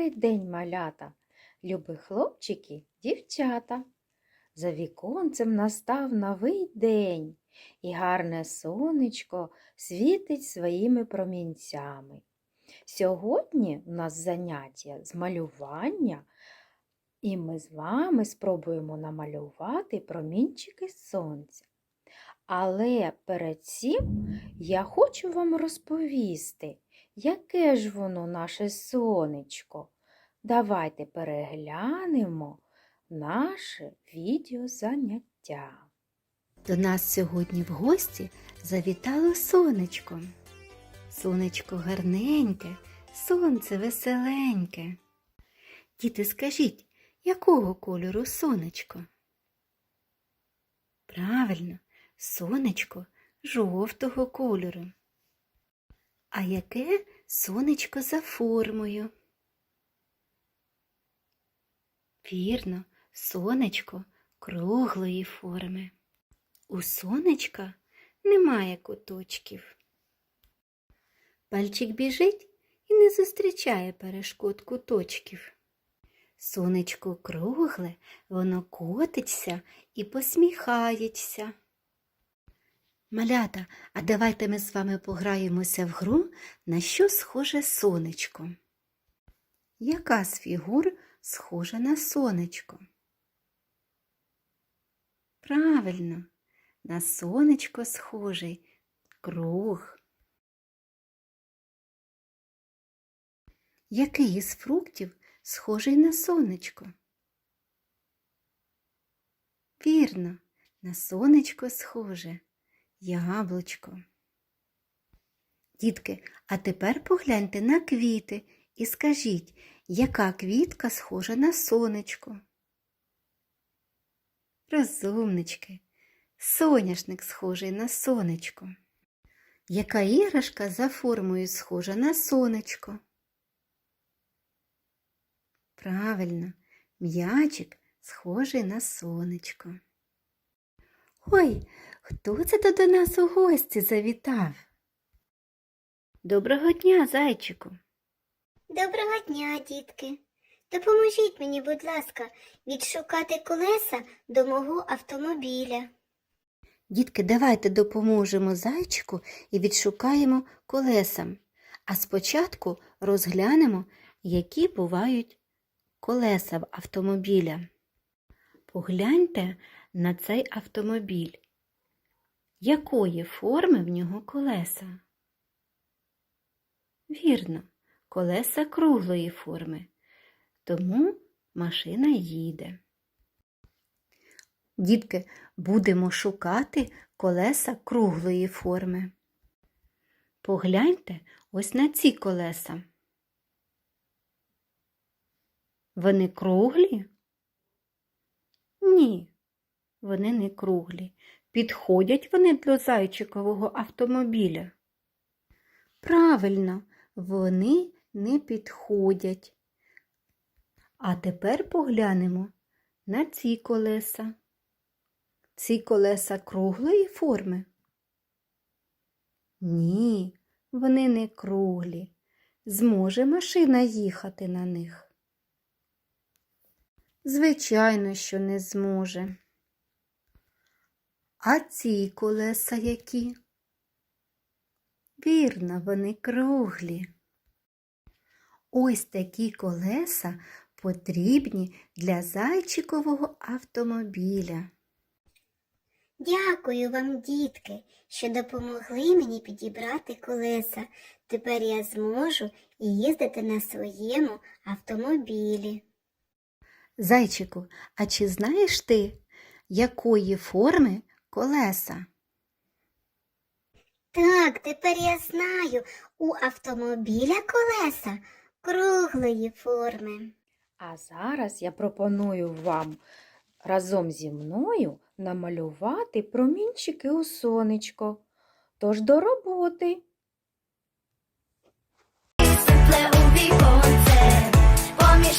Добрий день, малята, любі хлопчики, дівчата. За віконцем настав новий день, і гарне сонечко світить своїми промінцями. Сьогодні у нас заняття з малювання, і ми з вами спробуємо намалювати промінчики сонця. Але перед цим я хочу вам розповісти, яке ж воно наше сонечко. Давайте переглянемо наше відеозаняття. До нас сьогодні в гості завітало сонечко. Сонечко гарненьке, сонце веселеньке. Діти, скажіть, якого кольору сонечко? Правильно, сонечко жовтого кольору. А яке сонечко за формою? Вірно, сонечко круглої форми. У сонечка немає куточків. Пальчик біжить і не зустрічає перешкод куточків. Сонечко кругле, воно котиться і посміхається. Малята, а давайте ми з вами пограємося в гру, на що схоже сонечко. Яка з фігур схожа на сонечко? Правильно, на сонечко схожий круг. Який із фруктів схожий на сонечко? Вірно, на сонечко схоже яблучко. Дітки, а тепер погляньте на квіти і скажіть, яка квітка схожа на сонечко? Розумнички, соняшник схожий на сонечко. Яка іграшка за формою схожа на сонечко? Правильно, м'ячик схожий на сонечко. Ой, хто це то до нас у гості завітав? Доброго дня, зайчику. Доброго дня, дітки. Допоможіть мені, будь ласка, відшукати колеса до мого автомобіля. Дітки, давайте допоможемо зайчику і відшукаємо колесам. А спочатку розглянемо, які бувають колеса в автомобіля. Погляньте на цей автомобіль. Якої форми в нього колеса? Вірно, колеса круглої форми, тому машина їде. Дітки, будемо шукати колеса круглої форми. Погляньте ось на ці колеса. Вони круглі? Ні, вони не круглі. Підходять вони для зайчикового автомобіля. Правильно, вони не підходять. А тепер поглянемо на ці колеса. Ці колеса круглої форми? Ні, вони не круглі. Зможе машина їхати на них? Звичайно, що не зможе. А ці колеса які? Вірно, вони круглі. Ось такі колеса потрібні для зайчикового автомобіля. Дякую вам, дітки, що допомогли мені підібрати колеса. Тепер я зможу їздити на своєму автомобілі. Зайчику, а чи знаєш ти, якої форми колеса? Так, тепер я знаю, у автомобіля колеса круглої форми. А зараз я пропоную вам разом зі мною намалювати промінчики у сонечко. Тож до роботи. Поміж